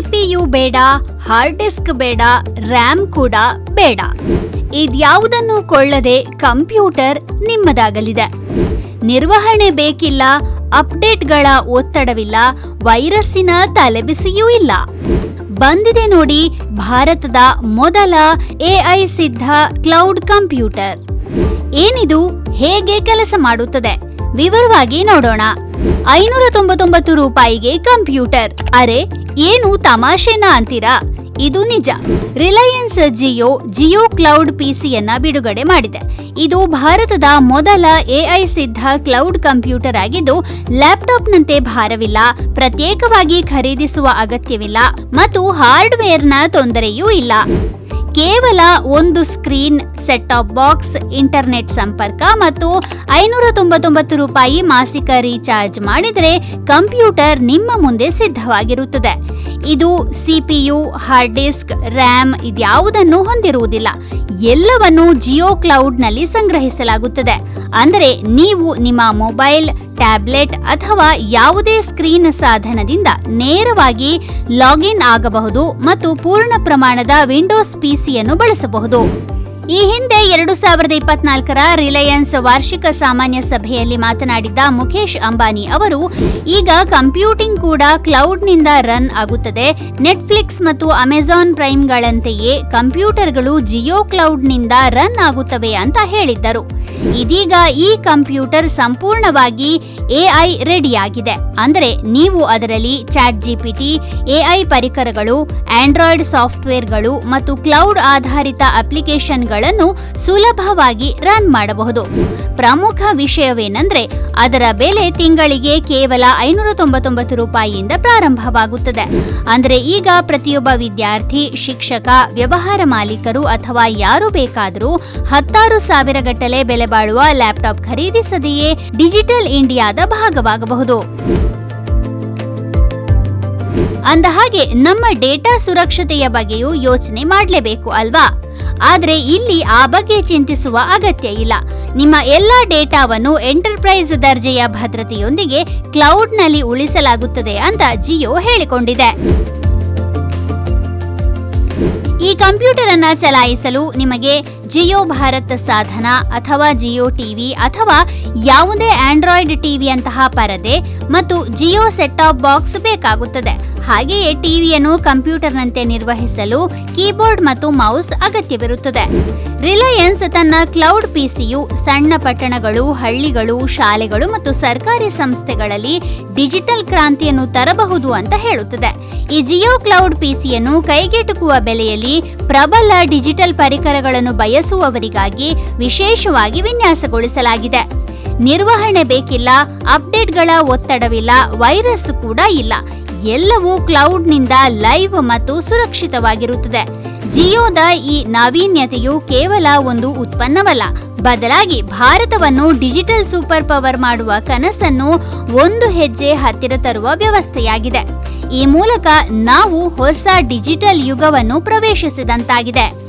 CPU ಬೇಡ, hard disk ಬೇಡ, RAM ಕೂಡ ಬೇಡ. ಇದ್ಯಾವುದನ್ನು ಕೊಳ್ಳದೆ ಕಂಪ್ಯೂಟರ್ ನಿಮ್ಮದಾಗಲಿದೆ. ನಿರ್ವಹಣೆ ಬೇಕಿಲ್ಲ, ಅಪ್ಡೇಟ್ಗಳ ಒತ್ತಡವಿಲ್ಲ, ವೈರಸ್ಸಿನ ತಲೆಬಿಸಿಯೂ ಇಲ್ಲ. ಬಂದಿದೆ ನೋಡಿ ಭಾರತದ ಮೊದಲ ಎಐ ಸಿದ್ಧ ಕ್ಲೌಡ್ ಕಂಪ್ಯೂಟರ್. ಏನಿದು, ಹೇಗೆ ಕೆಲಸ ಮಾಡುತ್ತದೆ? ವಿವರವಾಗಿ ನೋಡೋಣ. ಐನೂರ ತೊಂಬತ್ತೊಂಬತ್ತು ರೂಪಾಯಿಗೆ ಕಂಪ್ಯೂಟರ್. ಅರೆ, ಏನು ತಮಾಷೆನಾ ಅಂತೀರಾ? ಇದು ನಿಜ. ರಿಲಯನ್ಸ್ ಜಿಯೋ ಜಿಯೋ ಕ್ಲೌಡ್ ಪಿಸಿಯನ್ನ ಬಿಡುಗಡೆ ಮಾಡಿದೆ. ಇದು ಭಾರತದ ಮೊದಲ ಎಐ ಸಿದ್ಧ ಕ್ಲೌಡ್ ಕಂಪ್ಯೂಟರ್ ಆಗಿದ್ದು, ಲ್ಯಾಪ್ಟಾಪ್ನಂತೆ ಭಾರವಿಲ್ಲ. ಪ್ರತ್ಯೇಕವಾಗಿ ಖರೀದಿಸುವ ಅಗತ್ಯವಿಲ್ಲ. ಮತ್ತು ಹಾರ್ಡ್ವೇರ್ನ ತೊಂದರೆಯೂ ಇಲ್ಲ. ಕೇವಲ ಒಂದು screen set top box internet ಸಂಪರ್ಕ ಮತ್ತು ಐನೂರ ತೊಂಬತ್ತೊಂಬತ್ತು ರೂಪಾಯಿ ಮಾಸಿಕ ರೀಚಾರ್ಜ್ ಮಾಡಿದರೆ ಕಂಪ್ಯೂಟರ್ ನಿಮ್ಮ ಮುಂದೆ ಸಿದ್ಧವಾಗಿರುತ್ತದೆ. ಇದು ಸಿಪಿಯು ಹಾರ್ಡ್ ಡಿಸ್ಕ್ ರ್ಯಾಮ್ ಇದ್ಯಾವುದನ್ನು ಹೊಂದಿರುವುದಿಲ್ಲ. ಎಲ್ಲವನ್ನು ಜಿಯೋ ಕ್ಲೌಡ್ನಲ್ಲಿ ಸಂಗ್ರಹಿಸಲಾಗುತ್ತದೆ. ಅಂದರೆ ನೀವು ನಿಮ್ಮ ಮೊಬೈಲ್, ಟ್ಯಾಬ್ಲೆಟ್ ಅಥವಾ ಯಾವುದೇ ಸ್ಕ್ರೀನ್ ಸಾಧನದಿಂದ ನೇರವಾಗಿ ಲಾಗಿನ್ ಆಗಬಹುದು ಮತ್ತು ಪೂರ್ಣ ಪ್ರಮಾಣದ ವಿಂಡೋಸ್ ಪಿಸಿಯನ್ನು ಬಳಸಬಹುದು. ಈ ಹಿಂದೆ ಎರಡು ಸಾವಿರದ ಇಪ್ಪತ್ನಾಲ್ಕರ ರಿಲಯನ್ಸ್ ವಾರ್ಷಿಕ ಸಾಮಾನ್ಯ ಸಭೆಯಲ್ಲಿ ಮಾತನಾಡಿದ್ದ ಮುಖೇಶ್ ಅಂಬಾನಿ ಅವರು, ಈಗ ಕಂಪ್ಯೂಟಿಂಗ್ ಕೂಡ ಕ್ಲೌಡ್ನಿಂದ ರನ್ ಆಗುತ್ತದೆ. ನೆಟ್ಫ್ಲಿಕ್ಸ್ ಮತ್ತು ಅಮೆಜಾನ್ ಪ್ರೈಮ್ಗಳಂತೆಯೇ ಕಂಪ್ಯೂಟರ್ಗಳು ಜಿಯೋ ಕ್ಲೌಡ್ನಿಂದ ರನ್ ಆಗುತ್ತವೆ ಅಂತ ಹೇಳಿದ್ದರು. ಇದೀಗ ಈ ಕಂಪ್ಯೂಟರ್ ಸಂಪೂರ್ಣವಾಗಿ ಎಐ ರೆಡಿಯಾಗಿದೆ. ಅಂದರೆ ನೀವು ಅದರಲ್ಲಿ ಚಾಟ್ ಜಿಪಿಟಿ ಎಐ ಪರಿಕರಗಳು, ಆಂಡ್ರಾಯ್ಡ್ ಸಾಫ್ಟ್ವೇರ್ಗಳು ಮತ್ತು ಕ್ಲೌಡ್ ಆಧಾರಿತ ಅಪ್ಲಿಕೇಶನ್ಗಳನ್ನು ಸುಲಭವಾಗಿ ರನ್ ಮಾಡಬಹುದು. ಪ್ರಮುಖ ವಿಷಯವೇನೆಂದರೆ ಅದರ ಬೆಲೆ ತಿಂಗಳಿಗೆ ಕೇವಲ ಐನೂರ ತೊಂಬತ್ತೊಂಬತ್ತು ರೂಪಾಯಿಯಿಂದ ಪ್ರಾರಂಭವಾಗುತ್ತದೆ. ಅಂದರೆ ಈಗ ಪ್ರತಿಯೊಬ್ಬ ವಿದ್ಯಾರ್ಥಿ, ಶಿಕ್ಷಕ, ವ್ಯವಹಾರ ಮಾಲೀಕರು ಅಥವಾ ಯಾರು ಬೇಕಾದರೂ ಹತ್ತಾರು ಸಾವಿರ ಗಟ್ಟಲೆ ಬೆಲೆ ಬಾಳುವ ಲ್ಯಾಪ್ಟಾಪ್ ಖರೀದಿಸದೆಯೇ ಡಿಜಿಟಲ್ ಇಂಡಿಯಾದ ಭಾಗವಾಗಬಹುದು. ಅಂದಹಾಗೆ ನಮ್ಮ ಡೇಟಾ ಸುರಕ್ಷತೆಯ ಬಗ್ಗೆಯೂ ಯೋಚನೆ ಮಾಡಲೇಬೇಕು ಅಲ್ವಾ? ಆದರೆ ಇಲ್ಲಿ ಆ ಬಗ್ಗೆ ಚಿಂತಿಸುವ ಅಗತ್ಯ ಇಲ್ಲ. ನಿಮ್ಮ ಎಲ್ಲ ಡೇಟಾವನ್ನು ಎಂಟರ್ಪ್ರೈಸ್ ದರ್ಜೆಯ ಭದ್ರತೆಯೊಂದಿಗೆ ಕ್ಲೌಡ್ನಲ್ಲಿ ಉಳಿಸಲಾಗುತ್ತದೆ ಅಂತ ಜಿಯೋ ಹೇಳಿಕೊಂಡಿದೆ. ಕಂಪ್ಯೂಟರ್ ಅನ್ನು ಚಲಾಯಿಸಲು ನಿಮಗೆ ಜಿಯೋ ಭಾರತ್ ಸಾಧನ ಅಥವಾ ಜಿಯೋ ಟಿವಿ ಅಥವಾ ಯಾವುದೇ ಆಂಡ್ರಾಯ್ಡ್ ಟಿವಿಯಂತಹ ಪರದೆ ಮತ್ತು ಜಿಯೋ ಸೆಟ್ ಟಾಪ್ ಬಾಕ್ಸ್ ಬೇಕಾಗುತ್ತದೆ. ಹಾಗೆಯೇ ಟಿವಿಯನ್ನು ಕಂಪ್ಯೂಟರ್ನಂತೆ ನಿರ್ವಹಿಸಲು ಕೀಬೋರ್ಡ್ ಮತ್ತು ಮೌಸ್ ಅಗತ್ಯವಿರುತ್ತದೆ. ರಿಲಯನ್ಸ್ ತನ್ನ ಕ್ಲೌಡ್ ಪಿಸಿಯು ಸಣ್ಣ ಪಟ್ಟಣಗಳು, ಹಳ್ಳಿಗಳು, ಶಾಲೆಗಳು ಮತ್ತು ಸರ್ಕಾರಿ ಸಂಸ್ಥೆಗಳಲ್ಲಿ ಡಿಜಿಟಲ್ ಕ್ರಾಂತಿಯನ್ನು ತರಬಹುದು ಅಂತ ಹೇಳುತ್ತದೆ. ಈ ಜಿಯೋ ಕ್ಲೌಡ್ ಪಿಸಿಯನ್ನು ಕೈಗೆಟುಕುವ ಬೆಲೆಯಲ್ಲಿ ಪ್ರಬಲ ಡಿಜಿಟಲ್ ಪರಿಕರಗಳನ್ನು ಬಯಸುವವರಿಗಾಗಿ ವಿಶೇಷವಾಗಿ ವಿನ್ಯಾಸಗೊಳಿಸಲಾಗಿದೆ. ನಿರ್ವಹಣೆ ಬೇಕಿಲ್ಲ, ಅಪ್ಡೇಟ್ಗಳ ಒತ್ತಡವಿಲ್ಲ, ವೈರಸ್ ಕೂಡ ಇಲ್ಲ. ಎಲ್ಲವೂ ಕ್ಲೌಡ್ನಿಂದ ಲೈವ್ ಮತ್ತು ಸುರಕ್ಷಿತವಾಗಿರುತ್ತದೆ. ಜಿಯೋದ ಈ ನಾವೀನ್ಯತೆಯು ಕೇವಲ ಒಂದು ಉತ್ಪನ್ನವಲ್ಲ, ಬದಲಾಗಿ ಭಾರತವನ್ನು ಡಿಜಿಟಲ್ ಸೂಪರ್ ಪವರ್ ಮಾಡುವ ಕನಸನ್ನು ಒಂದು ಹೆಜ್ಜೆ ಹತ್ತಿರ ತರುವ ವ್ಯವಸ್ಥೆಯಾಗಿದೆ. ಈ ಮೂಲಕ ನಾವು ಹೊಸ ಡಿಜಿಟಲ್ ಯುಗವನ್ನು ಪ್ರವೇಶಿಸಿದಂತಾಗಿದೆ.